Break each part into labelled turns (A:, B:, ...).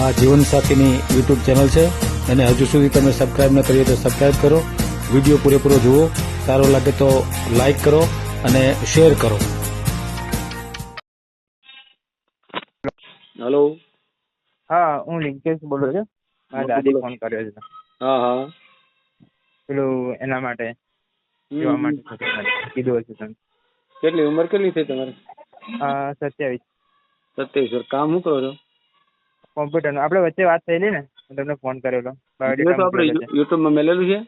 A: આ જીવનસાથીની YouTube channel છે અને હજુ સુધી તમે સબસ્ક્રાઈબ ન કરીએ તો સબસ્ક્રાઈબ કરો. વીડિયો પૂરેપૂરો જુઓ. સારો લાગે તો લાઈક કરો અને શેર કરો.
B: હેલો
C: હા હું લિંકેશ બોલું છું. મારા દાદી ફોન કર્યો છે.
B: હા હા.
C: પેલું એના માટે જોવા માટે કીધું હશે તમે
B: કેટલી ઉંમર કેટલી થઈ તમારે?
C: આ સત્યાવીસ.
B: સત્યાવીસ. વર્ષ કામ શું કરો છો?
C: કોમ્પ્યુટરનું આપણે વચ્ચે વાત થયેલી ને તમને ફોન કરેલો.
B: યુટ્યુબ
C: બાયોડેટા
B: આપણે યુટ્યુબમાં મેલેલું છે?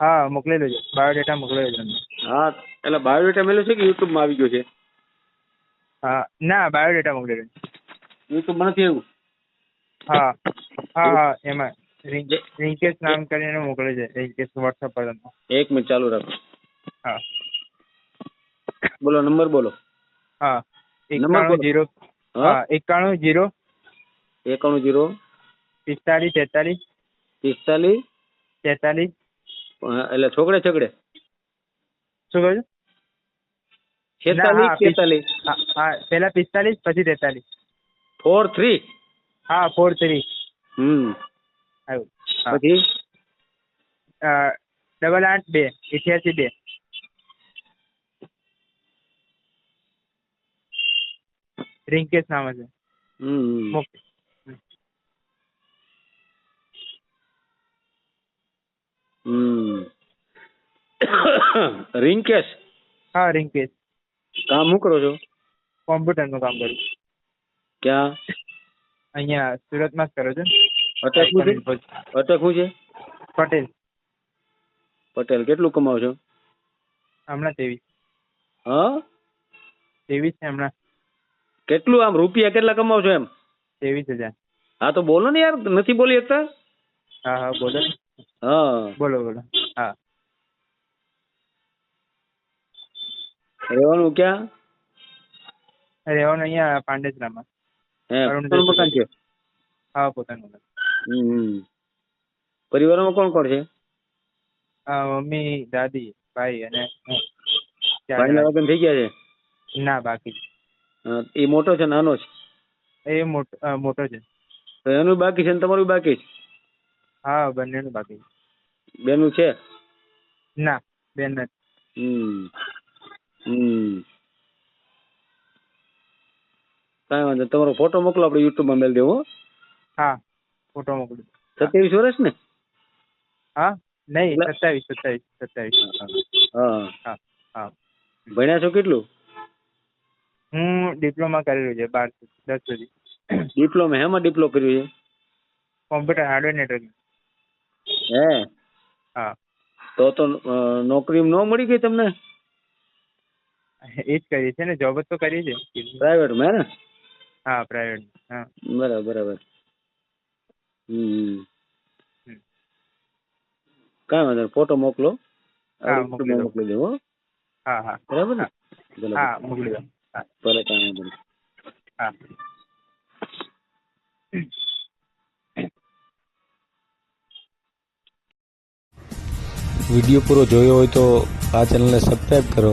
C: હા મોકલેલું છે. બાયોડેટા મોકલેલો છે.
B: હા એટલે બાયોડેટા મેલેલું છે કે યુટ્યુબમાં આવી ગયો છે?
C: હા ના બાયોડેટા મોકલેલો છે.
B: યુટ્યુબમાં નથી આવ્યું?
C: હા હા હા એમાં. રિંક- રિંકેશ નામ કરીને મોકલે છે. રિંકેશ વોટ્સઅપ પર
B: એક મિનિટ ચાલુ રાખો.
C: હા.
B: બોલો નંબર બોલો.
C: હા એકાણું જીરો
B: હા
C: એકાણું જીરો
B: એકાણું જીરો.
C: પિસ્તાલીસ તેતાલીસ
B: પિસ્તાલીસ
C: તેતાલીસ
B: એટલે છોકડે છકડે.
C: શું કહ્યું?
B: છેતાલીસ તેતાલીસ
C: હા પેલા પિસ્તાલીસ પછી તેતાલીસ.
B: Four three.
C: હા ફોર થ્રી.
B: હમ. પછી?
C: ડબલ આઠ બે. ઇઠ્યાસી બે. રિંકેશ નામ મોક
B: હમ. રિંકેશ?
C: હા રિંકેશ.
B: કામ શું કરો છો?
C: કોમ્પ્યુટરનું કામ કરું
B: ક્યાં?
C: અહીંયા સુરતમાં જ કરો છો
B: અટક શું છે? અટક શું છે?
C: પટેલ.
B: પટેલ કેટલું કમાવ છો?
C: હમણાં ત્રેવીસ.
B: હા?
C: ત્રેવીસ છે હમણાં.
B: કેટલું આમ રૂપિયા કેટલા કમાવ છો એમ?
C: ત્રેવીસ હજાર.
B: હા તો બોલો ને યાર નથી બોલી શકતા?
C: હા હા બોલો
B: હા.
C: બોલો બોલો. હા.
B: રહેવાનું ક્યાં?
C: રહેવાનું અહીંયા પાંડેસરામાં.
B: પોતાનું મકાન છે?
C: હા પોતાનું ઘર.
B: હમ, હમ. પરિવારમાં કોણ કોણ છે?
C: મમ્મી દાદી ભાઈ અને
B: ભાઈના લગ્ન થઈ ગયા છે?
C: ના બાકી
B: એ મોટો છે નાનો છે?
C: એ મોટો મોટો છે.
B: તો એનું બાકી છે ને તમારું બાકી છે?
C: હા બંનેનું બાકી
B: બેનું છે?
C: ના બેન નથી
B: હમ. હમ. કાંઈ વાંધો નહીં. તમારો ફોટો મોકલો આપણે યુટ્યુબમાં મેળ દેવો. હો.
C: હા ફોટો મોકલું.
B: સત્યાવીસ વર્ષ ને?
C: હા નહીં
B: એટલે-
C: સત્તાવીસ સત્તાવીસ સત્તાવીસ
B: હા.
C: હા હા.
B: ભણ્યા છો કેટલું?
C: હું ડિપ્લોમા કરેલું છે બાર દસ સુધી.
B: ડિપ્લોમા હેમાં ડિપ્લો કર્યું
C: કોમ્પ્યુટર હાર્ડવેર નેટવર્ક
B: છે હે?
C: હા.
B: તો તો અ, નોકરી ન મળી ગઈ તમને?
C: એ જ કરીએ છે ને જોબ જ તો કરીએ છે
B: પ્રાઇવેટમાં હે ને?
C: હા પ્રાઇવેટ હા.
B: બરાબર બરાબર. હમ. કાંઈ વાંધો નહીં. ફોટો મોકલો.
C: હા, મોકલી દઉં.
B: મોકલી દેવો હો.
C: હા
B: બરાબર ને?
C: હા મોકલી દો હા.
B: ભલે કાંઈ વાંધો નહીં.
C: હા.
A: વીડિયો પૂરો જોયો હોય તો આ ચેનલને સબસ્ક્રાઈબ કરો.